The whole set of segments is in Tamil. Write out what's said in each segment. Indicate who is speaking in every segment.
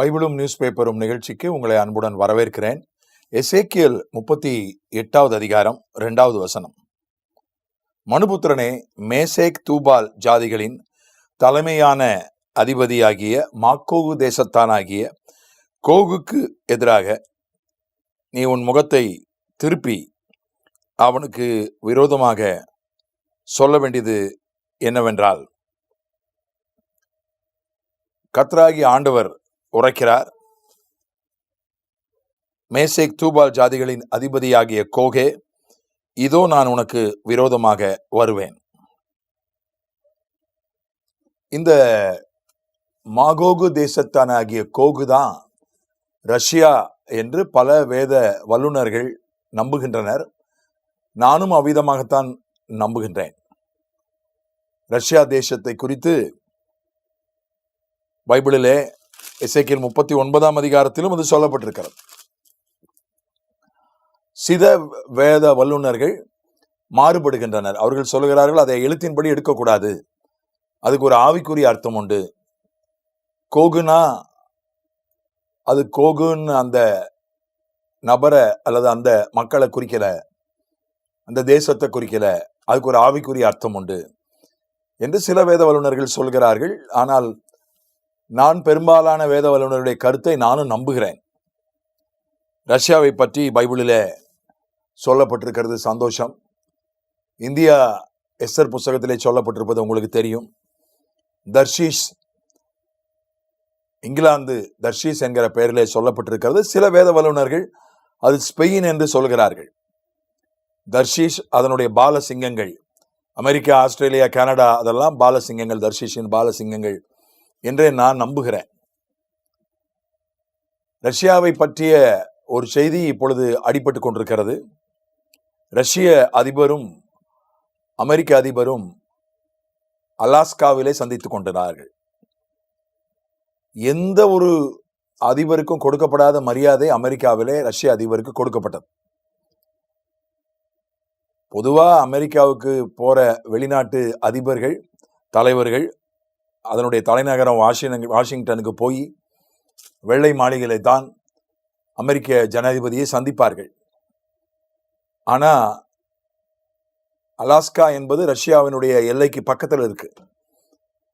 Speaker 1: பைபிளும் நியூஸ் பேப்பரும் நிகழ்ச்சிக்கு உங்களை அன்புடன் வரவேற்கிறேன். எசேக்கியல் முப்பத்தி எட்டாவது அதிகாரம் இரண்டாவது வசனம். மனுபுத்திரனே மேசேக் தூபால் ஜாதிகளின் தலைமையான அதிபதியாகிய மாக்கோகு தேசத்தானாகிய கோகுக்கு எதிராக நீ உன் முகத்தை திருப்பி அவனுக்கு விரோதமாக சொல்ல வேண்டியது என்னவென்றால் கத்ராகி ஆண்டவர் உரைக்கிறார். மேசேக் தூபால் ஜாதிகளின் அதிபதியாகிய கோகே இதோ நான் உனக்கு விரோதமாக வருவேன். இந்த மாகோகு தேசத்தான ஆகிய கோகு தான் ரஷ்யா என்று பல வேத வல்லுநர்கள் நம்புகின்றனர். நானும் அவ்விதமாகத்தான் நம்புகின்றேன். ரஷ்யா தேசத்தை குறித்து பைபிளிலே எசேக்கியல் முப்பத்தி ஒன்பதாம் அதிகாரத்திலும் அது சொல்லப்பட்டிருக்கிறது. சித வேத வல்லுநர்கள் மாறுபடுகின்றனர். அவர்கள் சொல்லுகிறார்கள் அதை எழுத்தின்படி எடுக்கக்கூடாது. அதுக்கு ஒரு ஆவிக்குரிய அர்த்தம் உண்டு. கோகுனா அது கோகுன்னு அந்த நபரை அல்லது அந்த மக்களை குறிக்கல. அந்த தேசத்தை குறிக்கல. அதுக்கு ஒரு ஆவிக்குரிய அர்த்தம் உண்டு. என்று சில வேத வல்லுநர்கள் சொல்கிறார்கள். ஆனால் நான் பெரும்பாலான வேத வல்லுநருடைய கருத்தை நானும் நம்புகிறேன். ரஷ்யாவை பற்றி பைபிளில் சொல்லப்பட்டிருக்கிறது சந்தோஷம். இந்தியா எஸ்ஆர் புஸ்தகத்திலே சொல்லப்பட்டிருப்பது உங்களுக்கு தெரியும். தர்ஷீஷ் இங்கிலாந்து தர்ஷீஸ் என்கிற பெயரிலே சொல்லப்பட்டிருக்கிறது. சில வேத வல்லுநர்கள் அது ஸ்பெயின் என்று சொல்கிறார்கள். தர்ஷீஷ் அதனுடைய பாலசிங்கங்கள் அமெரிக்கா ஆஸ்திரேலியா கனடா அதெல்லாம் பாலசிங்கங்கள் தர்ஷீஷின் பாலசிங்கங்கள். என்றே நான் நம்புகிறேன். ரஷ்யாவை பற்றிய ஒரு செய்தி இப்பொழுது அடிபட்டு கொண்டிருக்கிறது. ரஷ்ய அதிபரும் அமெரிக்க அதிபரும் அலாஸ்காவிலே சந்தித்துக் கொண்டார்கள் எந்த ஒரு அதிபருக்கும் கொடுக்கப்படாத மரியாதை அமெரிக்காவிலே ரஷ்ய அதிபருக்கு கொடுக்கப்பட்டது. பொதுவா அமெரிக்காவுக்கு போற வெளிநாட்டு அதிபர்கள் தலைவர்கள் அதனுடைய தலைநகரம் வாஷிங் வாஷிங்டனுக்கு போய் வெள்ளை மாளிகையில தான் அமெரிக்க ஜனாதிபதியை சந்திப்பார்கள். ஆனால் அலாஸ்கா என்பது ரஷ்யாவினுடைய எல்லைக்கு பக்கத்தில் இருக்கு.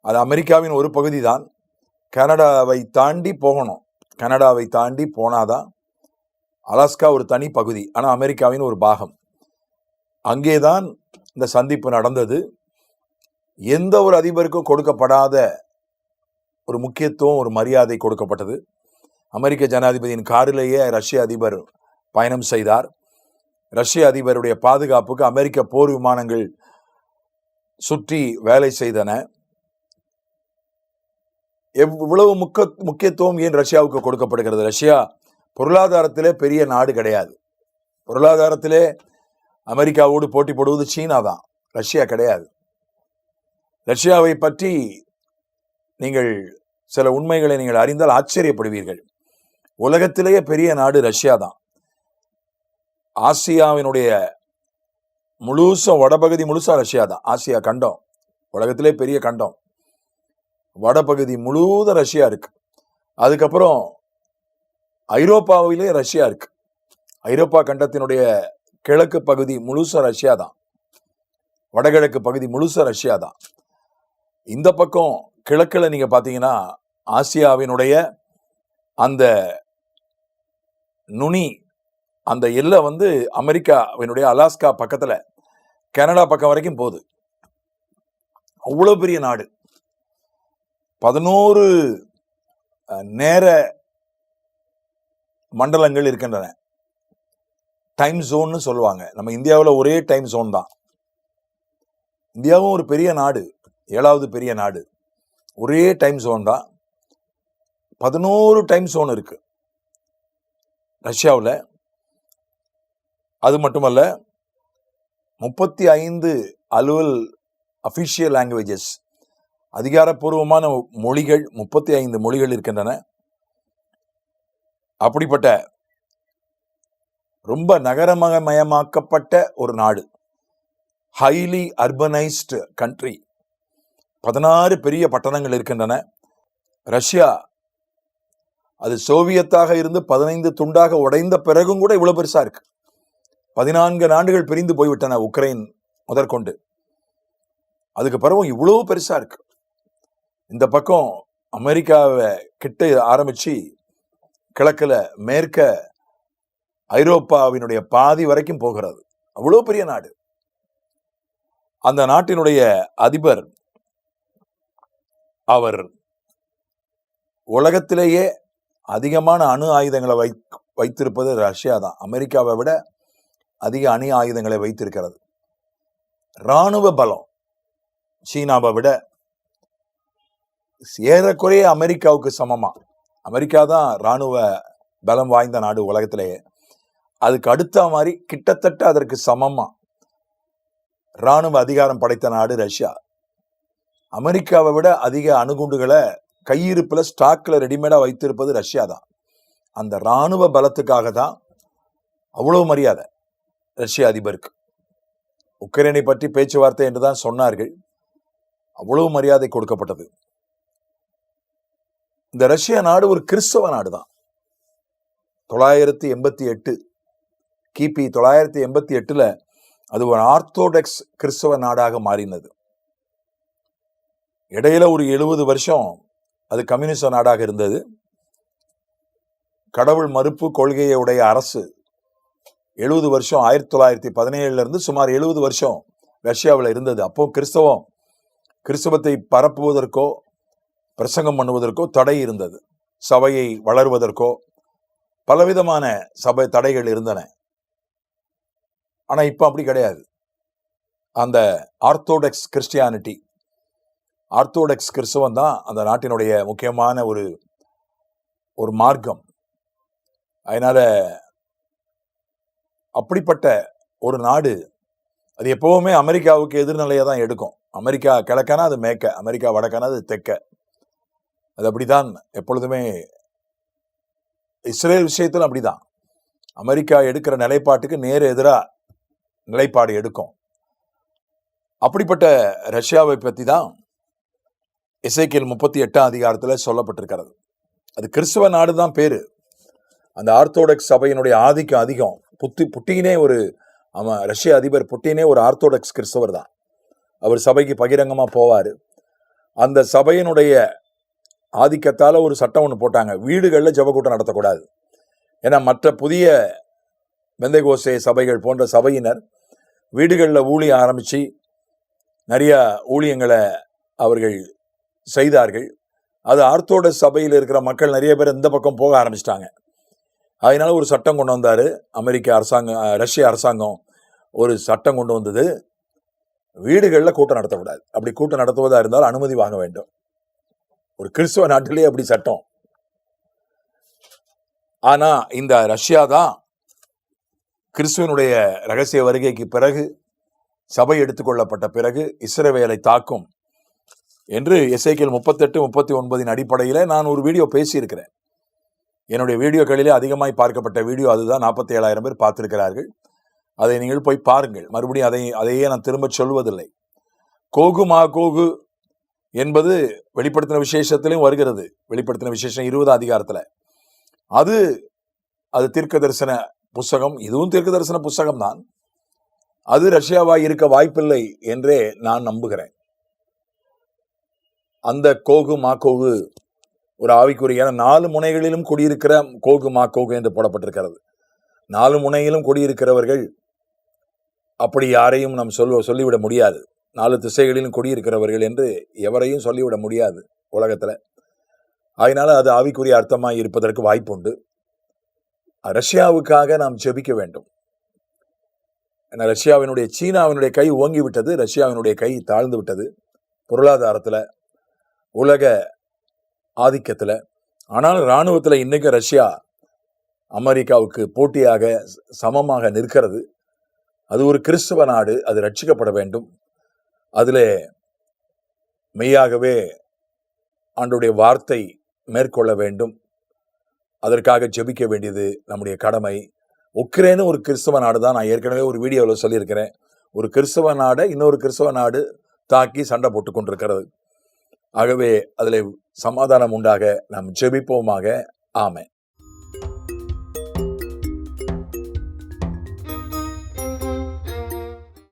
Speaker 1: அது அமெரிக்காவின் ஒரு பகுதி தான் கனடாவை தாண்டி போகணும். கனடாவை தாண்டி போனாதான் அலாஸ்கா ஒரு தனி பகுதி. ஆனால் அமெரிக்காவின் ஒரு பாகம். அங்கே தான் இந்த சந்திப்பு நடந்தது. எந்த ஒரு அதிபருக்கும் கொடுக்கப்படாத ஒரு முக்கியத்துவம் ஒரு மரியாதை கொடுக்கப்பட்டது. அமெரிக்க ஜனாதிபதியின் காரிலேயே ரஷ்ய அதிபர் பயணம் செய்தார். ரஷ்ய அதிபருடைய பாதுகாப்புக்கு அமெரிக்க போர் விமானங்கள் சுற்றி வேலை செய்தன. எவ்வளவு முக்க முக்கியத்துவம் ஏன் ரஷ்யாவுக்கு கொடுக்கப்படுகிறது? ரஷ்யா பொருளாதாரத்திலே பெரிய நாடு கிடையாது. பொருளாதாரத்திலே அமெரிக்காவோடு போட்டி போடுவது சீனா தான் ரஷ்யா கிடையாது. ரஷ்யாவை பற்றி நீங்கள் சில உண்மைகளை நீங்கள் அறிந்தால் ஆச்சரியப்படுவீர்கள். உலகத்திலேயே பெரிய நாடு ரஷ்யா தான். ஆசியாவினுடைய முழுச வடபகுதி முழுசா ரஷ்யா தான். ஆசியா கண்டம். உலகத்திலே பெரிய கண்டம். வடபகுதி முழுத ரஷ்யா இருக்கு. அதுக்கப்புறம் ஐரோப்பாவிலே ரஷ்யா இருக்கு. ஐரோப்பா கண்டத்தினுடைய கிழக்கு பகுதி முழுச ரஷ்யா தான். வடகிழக்கு பகுதி முழுச ரஷ்யா தான். இந்த பக்கம் கிழக்கில் நீங்க பார்த்தீங்கன்னா ஆசியாவினுடைய அந்த நுனி அந்த எல்லை வந்து அமெரிக்காவினுடைய அலாஸ்கா பக்கத்துல கனடா பக்கம் வரைக்கும் போகுது. அவ்வளவு பெரிய நாடு. பதினோரு நேர மண்டலங்கள் இருக்கின்றன. டைம் ஜோன்னு சொல்லுவாங்க. நம்ம இந்தியாவில் ஒரே டைம் ஜோன் தான். இந்தியாவும் ஒரு பெரிய நாடு. ஏழாவது பெரிய நாடு. ஒரே டைம் ஜோன் தான். பதினோரு டைம் ஜோன் இருக்கு. ரஷ்யாவில். அது மட்டுமல்ல முப்பத்தி ஐந்து அலுவல் அஃபிஷியல் லாங்குவேஜஸ் அதிகாரப்பூர்வமான மொழிகள் முப்பத்தி ஐந்து மொழிகள் இருக்கின்றன. அப்படிப்பட்ட ரொம்ப நகரமயமாக்கப்பட்ட ஒரு நாடு. ஹைலி அர்பனைஸ்டு கண்ட்ரி பதினாறு பெரிய பட்டணங்கள் இருக்கின்றன. ரஷ்யா அது சோவியத்தாக இருந்து பதினைந்து துண்டாக உடைந்த பிறகும் கூட இவ்வளோ பெருசாக இருக்கு. பதினான்கு ஆண்டுகள் பிரிந்து போய்விட்டன உக்ரைன் முதற்கொண்டு. அதுக்கு பிறகும் இவ்வளவு பெருசா இருக்கு. இந்த பக்கம் அமெரிக்காவை கிட்ட ஆரம்பிச்சு கிழக்குல மேற்க ஐரோப்பாவினுடைய பாதி வரைக்கும் போகிறது. அவ்வளோ பெரிய நாடு. அந்த நாட்டினுடைய அதிபர் அவர் உலகத்திலேயே அதிகமான அணு ஆயுதங்களை வை வைத்திருப்பது ரஷ்யா தான். அமெரிக்காவை விட அதிக அணு ஆயுதங்களை வைத்திருக்கிறது. இராணுவ பலம் சீனாவை விட ஏறக்குறைய அமெரிக்காவுக்கு சமமா. அமெரிக்கா தான் இராணுவ பலம் வாய்ந்த நாடு உலகத்திலேயே. அதுக்கு அடுத்த மாதிரி கிட்டத்தட்ட அதற்கு சமமா. இராணுவ அதிகாரம் படைத்த நாடு ரஷ்யா. அமெரிக்காவை விட அதிக அணுகுண்டுகளை கையிருப்பில் ஸ்டாக்கில் ரெடிமேடாக வைத்திருப்பது ரஷ்யா தான். அந்த இராணுவ பலத்துக்காக தான் அவ்வளோ மரியாதை ரஷ்ய அதிபருக்கு. உக்ரைனை பற்றி பேச்சுவார்த்தை என்றுதான் சொன்னார்கள். அவ்வளவு மரியாதை கொடுக்கப்பட்டது. இந்த ரஷ்ய நாடு ஒரு கிறிஸ்தவ நாடு தான். தொள்ளாயிரத்தி எண்பத்தி எட்டு கிபி தொள்ளாயிரத்தி எண்பத்தி எட்டில் அது ஒரு ஆர்த்தோடெக்ஸ் கிறிஸ்தவ நாடாக மாறினது. இடையில ஒரு எழுபது வருஷம் அது கம்யூனிச நாடாக இருந்தது. கடவுள் மறுப்பு கொள்கையை உடைய அரசு எழுபது வருஷம் ஆயிரத்தி தொள்ளாயிரத்தி பதினேழுல இருந்து சுமார் எழுபது வருஷம் ரஷ்யாவில் இருந்தது. அப்போ கிறிஸ்தவம் கிறிஸ்தவத்தை பரப்புவதற்கோ பிரசங்கம் பண்ணுவதற்கோ தடை இருந்தது. சபையை வளர்வதற்கோ பலவிதமான சபை தடைகள் இருந்தன. ஆனா இப்போ அப்படி கிடையாது. அந்த ஆர்த்தோடெக்ஸ் கிறிஸ்டியானிட்டி ஆர்த்தோடெக்ஸ் கிறிஸ்தவம் தான் அந்த நாட்டினுடைய முக்கியமான ஒரு ஒரு மார்க்கம். அதனால் அப்படிப்பட்ட ஒரு நாடு அது எப்போவுமே அமெரிக்காவுக்கு எதிர்நிலையை தான் எடுக்கும். அமெரிக்கா கிழக்கானா அது மேற்க அமெரிக்கா வடக்கானா அது தெற்க. அது அப்படிதான் எப்பொழுதுமே இஸ்ரேல் விஷயத்தில் அப்படிதான். அமெரிக்கா எடுக்கிற நிலைப்பாட்டுக்கு நேர் எதிராக நிலைப்பாடு எடுக்கும். அப்படிப்பட்ட ரஷ்யாவை பற்றி தான் இசைக்கியல் முப்பத்தி எட்டாம் அதிகாரத்தில் சொல்லப்பட்டிருக்கிறது. அது கிறிஸ்துவ நாடு தான் பேர். அந்த ஆர்த்தோடக்ஸ் சபையினுடைய ஆதிக்கம் அதிகம். புத்தி புட்டினே ஒரு ஆமாம் ரஷ்ய அதிபர் புட்டினே ஒரு ஆர்த்தோடக்ஸ் கிறிஸ்தவர் தான். அவர் சபைக்கு பகிரங்கமாக போவார். அந்த சபையினுடைய ஆதிக்கத்தால் ஒரு சட்டம் ஒன்று போட்டாங்க. வீடுகளில் ஜெபக்கூட்டம் நடத்தக்கூடாது. ஏன்னா மற்ற புதிய வெந்தகோசை சபைகள் போன்ற சபையினர் வீடுகளில் ஊழிய ஆரம்பித்து நிறையா ஊழியங்களை அவர்கள் செய்தார்கள். அது ஆர்த்தோட சபையில் இருக்கிற மக்கள் நிறைய பேர் இந்த பக்கம் போக ஆரம்பிச்சிட்டாங்க. அதனால ஒரு சட்டம் கொண்டு வந்தார். அமெரிக்க அரசாங்கம் ரஷ்ய அரசாங்கம் ஒரு சட்டம் கொண்டு வந்தது. வீடுகளில் கூட்டம் நடத்தக்கூடாது. அப்படி கூட்டம் நடத்துவதாக இருந்தால் அனுமதி வாங்க வேண்டும். ஒரு கிறிஸ்துவ நாட்டிலேயே அப்படி சட்டம். ஆனால் இந்த ரஷ்யா தான் கிறிஸ்துவனுடைய ரகசிய வருகைக்கு பிறகு சபை எடுத்துக்கொள்ளப்பட்ட பிறகு இஸ்ரவேலை தாக்கும் என்று எஸ்ஐக்கியல் முப்பத்தெட்டு முப்பத்தி ஒன்பதின் அடிப்படையில் நான் ஒரு வீடியோ பேசியிருக்கிறேன். என்னுடைய வீடியோக்களிலே அதிகமாய் பார்க்கப்பட்ட வீடியோ அதுதான். நாற்பத்தி ஏழாயிரம் பேர் பார்த்திருக்கிறார்கள். அதை நீங்கள் போய் பாருங்கள். மறுபடியும் அதை அதையே நான் திரும்ப சொல்வதில்லை. கோகு மா கோகு என்பது வெளிப்படுத்தின விசேஷத்திலையும் வருகிறது. வெளிப்படுத்தின விசேஷம் இருபது அதிகாரத்தில். அது அது தீர்க்க தரிசன புஸ்தகம். இதுவும் தீர்க்க தரிசன புஸ்தகம் தான் அது ரஷ்யாவாய் இருக்க வாய்ப்பில்லை என்றே நான் நம்புகிறேன். அந்த கோகு மாக்கோகு ஒரு ஆவிக்குரிய ஏன்னா நாலு முனைகளிலும் குடியிருக்கிற கோகு மாக்கோகு என்று போடப்பட்டிருக்கிறது. நாலு முனையிலும் குடியிருக்கிறவர்கள் அப்படி யாரையும் நாம் சொல்ல சொல்லிவிட முடியாது. நாலு திசைகளிலும் குடியிருக்கிறவர்கள் என்று எவரையும் சொல்லிவிட முடியாது உலகத்தில். அதனால் அது ஆவிக்குரிய அர்த்தமாக இருப்பதற்கு வாய்ப்புண்டு. ரஷ்யாவுக்காக நாம் ஜெபிக்க வேண்டும். ஏன்னா ரஷ்யாவினுடைய சீனாவினுடைய கை ஓங்கி விட்டது ரஷ்யாவினுடைய கை தாழ்ந்து விட்டது. பொருளாதாரத்தில் உலக ஆதிக்கத்தில். ஆனால் இராணுவத்தில் இன்றைக்கும் ரஷ்யா அமெரிக்காவுக்கு போட்டியாக சமமாக நிற்கிறது. அது ஒரு கிறிஸ்தவ நாடு அது ரட்சிக்கப்பட வேண்டும். அதில் மெய்யாகவே ஆண்டுடைய வார்த்தை மேற்கொள்ள வேண்டும். அதற்காக ஜெபிக்க வேண்டியது நம்முடைய கடமை. உக்ரைனு ஒரு கிறிஸ்தவ நாடு தான் நான் ஏற்கனவே ஒரு வீடியோவில் சொல்லியிருக்கிறேன். ஒரு கிறிஸ்தவ நாடை இன்னொரு கிறிஸ்தவ நாடு தாக்கி சண்டை போட்டு கொண்டிருக்கிறது. ஆகவே அதில் சமாதானம் உண்டாக நாம் ஜெபிப்போமாக. ஆமை